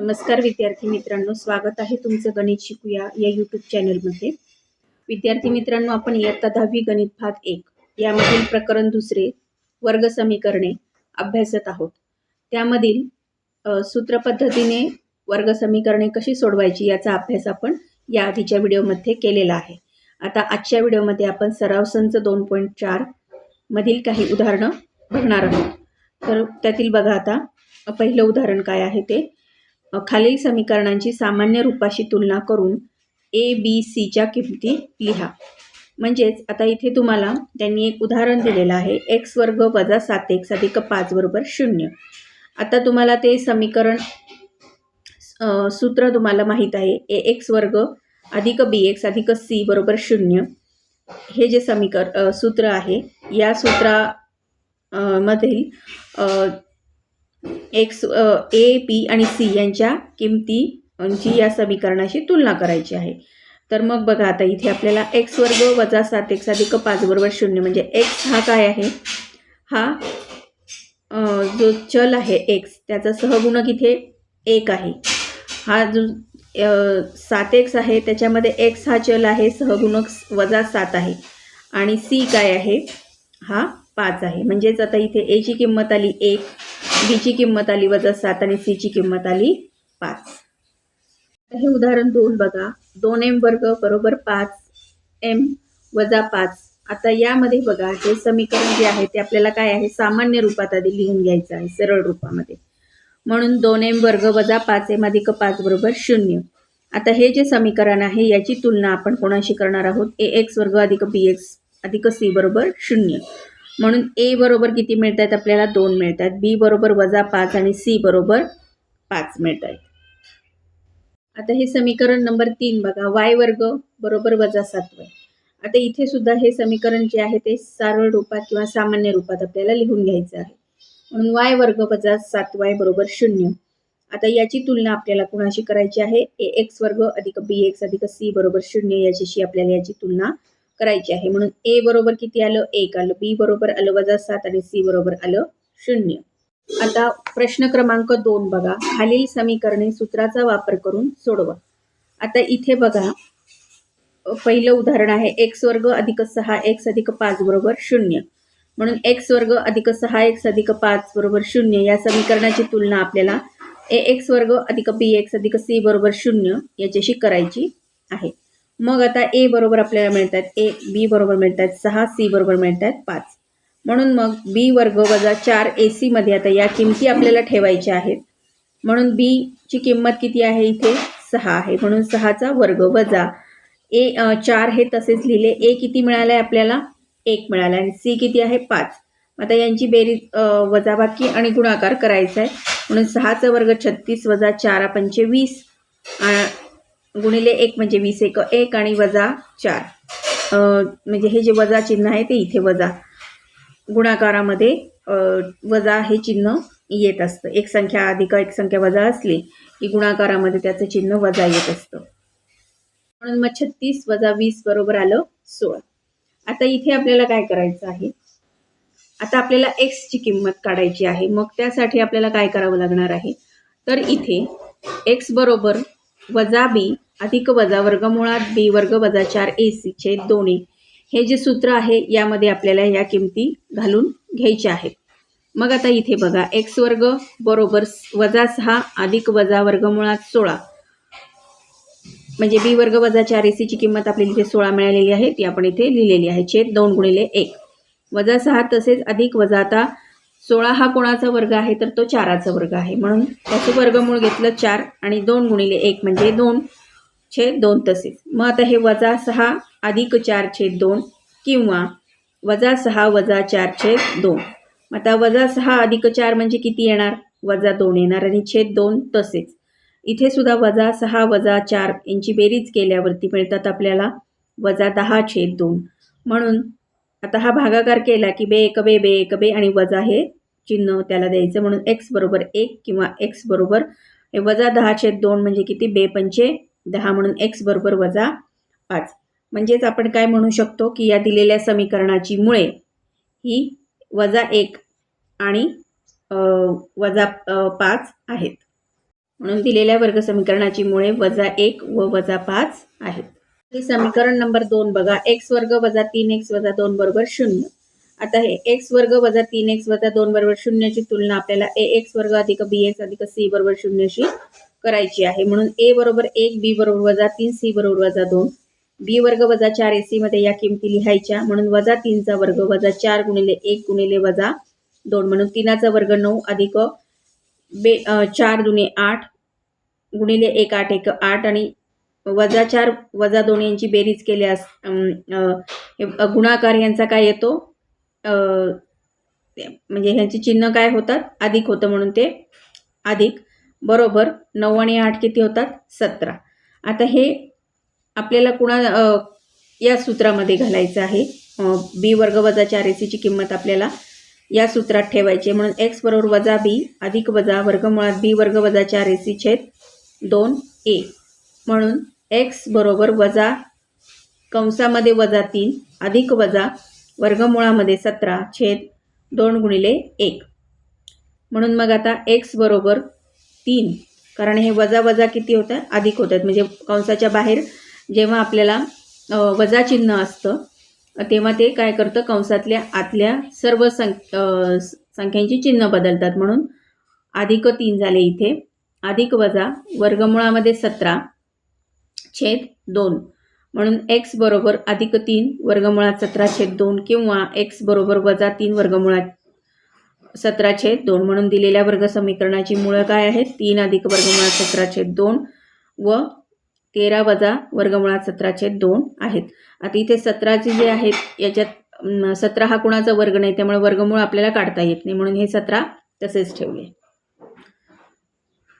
नमस्कार विद्यार्थी मित्रांनो स्वागत आहे तुमचं गणित शिकूया या यूट्यूब चॅनलमध्ये विद्यार्थी मित्रांनो आपण इयत्ता दहावी गणित भाग एक यामधील प्रकरण दुसरे वर्ग समीकरणे अभ्यासत आहोत. त्यामधील सूत्रपद्धतीने वर्ग समीकरणे कशी सोडवायची याचा अभ्यास आपण या आधीच्या व्हिडिओमध्ये केलेला आहे. आता आजच्या व्हिडिओमध्ये आपण सराव संच दोन पॉईंट चार मधील काही उदाहरणं बघणार आहोत. तर त्यातील बघा आता पहिलं उदाहरण काय आहे ते. खालील समीकरणांची सामान्य रूपाशी तुलना करून ए बी सीच्या किमती लिहा. म्हणजेच आता इथे तुम्हाला त्यांनी एक उदाहरण दिलेलं आहे. एक्स वर्ग वजा सात एक्स अधिक पाच बरोबर शून्य. आता तुम्हाला ते समीकरण सूत्र तुम्हाला माहीत आहे. ए एक्स वर्ग अधिक बी एक्स अधिक सी बरोबर शून्य. हे जे समीकर सूत्र आहे या सूत्रा मधील एक्स ए पी आणि सी यांच्या किमतींची या समीकरणाशी तुलना करायची आहे. तर मग बघा आता इथे आपल्याला एक्स वर्ग वजा सात एक्स अधिक पाच बरोबर शून्य म्हणजे एक्स हा काय आहे? हा जो चल आहे एक्स त्याचा सहगुणक इथे एक आहे. हा जो सात एक्स आहे त्याच्यामध्ये एक्स हा चल आहे सहगुणक वजा सात आहे. आणि सी काय आहे? हा पाच आहे. म्हणजेच आता इथे एची किंमत आली एक. बीची किंमत आली वजा सात आणि सीची किंमत आली पाच. हे उदाहरण दोन बघा. दोन एम वर्ग बरोबर पाच एम वजा पाच. आता यामध्ये बघा हे समीकरण जे आहे ते आपल्याला काय आहे? सामान्य रूपात आधी लिहून घ्यायचं आहे सरळ रूपामध्ये. म्हणून दोन एम वर्ग वजा पाच एम अधिक पाच बरोबर शून्य. आता हे जे समीकरण आहे याची तुलना आपण कोणाशी करणार आहोत? ए एक्स वर्ग अधिक बी एक्स अधिक सी बरोबर शून्य. म्हणून ए बरोबर किती मिळत आहेत आपल्याला दोन मिळत आहेत बी बरोबर वजा पाच आणि सी बरोबर पाच मिळत आहेत आता हे समीकरण नंबर तीन बघा. वाय वर्ग बरोबर वजा सातवाय आता इथे सुद्धा हे समीकरण जे आहे ते सरळ रूपात किंवा सामान्य रूपात आपल्याला लिहून घ्यायचं आहे. म्हणून वाय वर्ग वजा सात वाय बरोबर शून्य. आता याची तुलना आपल्याला कुणाशी करायची आहे? ए एक्स वर्ग अधिक बी एक्स अधिक सी बरोबर शून्य याच्याशी आपल्याला याची तुलना करायची आहे. म्हणून ए बरोबर किती आलं? एक आलं. बी बरोबर आलं वजा सात आणि सी बरोबर आलं शून्य. आता प्रश्न क्रमांक दोन बघा. खालील समीकरणे सूत्राचा वापर करून सोडवा. आता इथे बघा. पहिलं उदाहरण आहे. एक्स वर्ग अधिक सहा एक्स अधिक पाच बरोबर शून्य. म्हणून एक्स वर्ग अधिक सहा एक्स अधिक पाच बरोबर शून्य. या समीकरणाची तुलना आपल्याला ए एक्स वर्ग अधिक बी एक्स अधिक सी बरोबर शून्य याच्याशी करायची आहे. मग आता ए बरोबर आपल्याला मिळतात ए बी बरोबर मिळतात सहा सी बरोबर मिळतात पाच. म्हणून मग बी वर्ग वजा चार ए सीमध्ये आता या किमती आपल्याला ठेवायच्या आहेत. म्हणून बीची किंमत किती आहे इथे? सहा आहे. म्हणून सहाचा वर्ग वजा ए चार हे तसेच लिहिले. ए किती मिळालं आहे आपल्याला? एक मिळाला आणि सी किती आहे? पाच. आता यांची बेरीज वजाबाकी आणि गुणाकार करायचा आहे म्हणून सहाचा वर्ग छत्तीस वजा चार पंचे वीस गुणिले एक म्हणजे वीस एक एक आणि वजा चार. म्हणजे हे जे वजा चिन्ह आहे ते इथे वजा. गुणाकारामध्ये वजा हे चिन्ह येत असतं. एक संख्या अधिक एक संख्या वजा असली की गुणाकारामध्ये त्याचं चिन्ह वजा येत असतं. म्हणून मग छत्तीस वजा वीस बरोबर आलं सोळा. आता इथे आपल्याला काय करायचं आहे? आता आपल्याला एक्सची किंमत काढायची आहे. मग त्यासाठी आपल्याला काय करावं लागणार आहे? तर इथे एक्स बरोबर वजा बी अधिक वजा वर्गमुळात बी वर्ग वजा चार ए सी छेद दोन्ही हे जे सूत्र आहे यामध्ये आपल्याला या किमती घालून घ्यायच्या आहेत. मग आता इथे बघा एक्स वर्ग बरोबर वजा सहा अधिक वजा वर्गमुळात सोळा. म्हणजे बी वर्ग वजा चार ए सीची किंमत आपल्याला इथे सोळा मिळालेली आहे ती आपण इथे लिहिलेली आहे छेद दोन गुणिले एक. वजा सहा तसेच अधिक वजा आता सोळा हा कोणाचा वर्ग आहे तर तो चाराचा वर्ग आहे. म्हणून त्याचं वर्गमूळ घेतलं चार आणि दोन गुणिले एक म्हणजे दोन छेद दोन तसेच. मग आता हे वजा सहा अधिक चार छेद दोन किंवा वजा सहा वजा चार छेद दोन. आता वजा सहा अधिक चार म्हणजे किती येणार? वजा दोन येणार आणि छेद दोन तसेच. इथे सुद्धा वजा सहा वजा चार यांची बेरीज केल्यावरती मिळतात आपल्याला वजा दहा छेद दोन. म्हणून आता हा भागाकार केला की बे एक बे बे एक बे आणि वजा हे चिन्ह त्याला द्यायचं म्हणून एक्स बरोबर एक किंवा एक्स बरोबर वजा दहाचे दोन म्हणजे किती? बेपंचे दहा म्हणून एक्स बरोबर वजा पाच. म्हणजेच आपण काय म्हणू शकतो की या दिलेल्या समीकरणाची मुळे ही वजा एक आणि वजा पाच आहेत. म्हणून दिलेल्या वर्गसमीकरणाची मुळे वजा एक व वजा पाच आहेत. हे समीकरण नंबर दोन बघा. एक्स वर्ग वजा तीन एक्स वजा दोन बरोबर शून्य. आता हे एक्स वर्ग वजा तीन एक्स वजा दोन बरोबर शून्याची तुलना आपल्याला ए एक्स वर्ग अधिक बी एक्स अधिक सी बरोबर शून्यशी करायची आहे. म्हणून ए बरोबर एक बी बरोबर वजा तीन सी बरोबर वजा दोन. बी वर्ग वजा चार ए सी मध्ये या किमती लिहायच्या. म्हणून वजा तीनचा वर्ग वजा चार गुणिले एक गुणिले वजा दोन. म्हणून तीनाचा वर्ग नऊ अधिक बे चार दुने आठ गुणिले एक आठ एक आठ. आणि वजा चार वजा दोन यांची बेरीज केल्यास हे गुणाकार यांचा काय येतो? म्हणजे ह्यांची चिन्ह काय होतात? अधिक होतं म्हणून ते अधिक. बरोबर नऊ आणि आठ किती होतात? सतरा. आता हे आपल्याला कुणा या सूत्रामध्ये घालायचं आहे. बी वर्ग वजा चार एसीची किंमत आपल्याला या सूत्रात ठेवायची म्हणून एक्स बरोबर वजा बी अधिक वजा वर्गमुळात बी वर्ग वजा चार एसी छेद दोन ए म्हणून एक्स बरोबर वजा कंसामध्ये वजा तीन अधिक वजा वर्गमुळामध्ये सतरा छेद दोन गुणिले एक. म्हणून मग आता एक्स बरोबर तीन. कारण हे वजा वजा किती होत? आहे अधिक होत आहेत म्हणजे कंसाच्या बाहेर जेव्हा आपल्याला वजा चिन्ह असतं तेव्हा ते काय करतं? कंसातल्या आतल्या सर्व सं संख्यांची चिन्ह बदलतात. म्हणून अधिक तीन झाले इथे. अधिक वजा वर्गमुळामध्ये सतरा छेद दोन. म्हणून एक्स बरोबर अधिक तीन वर्गमुळात सतरा छेद दोन किंवा एक्स बरोबर वजा तीन वर्गमुळात सतरा छेद दोन. म्हणून दिलेल्या वर्ग समीकरणाची मुळं काय आहेत? तीन अधिक वर्गमुळात सतरा छेद दोन व तेरा वजा वर्गमुळात सतरा छेद दोन आहेत. आता इथे सतराचे जे आहेत याच्यात सतरा हा कुणाचा वर्ग नाही त्यामुळे वर्गमूळ आपल्याला काढता येत नाही. म्हणून हे सतरा तसेच ठेवले.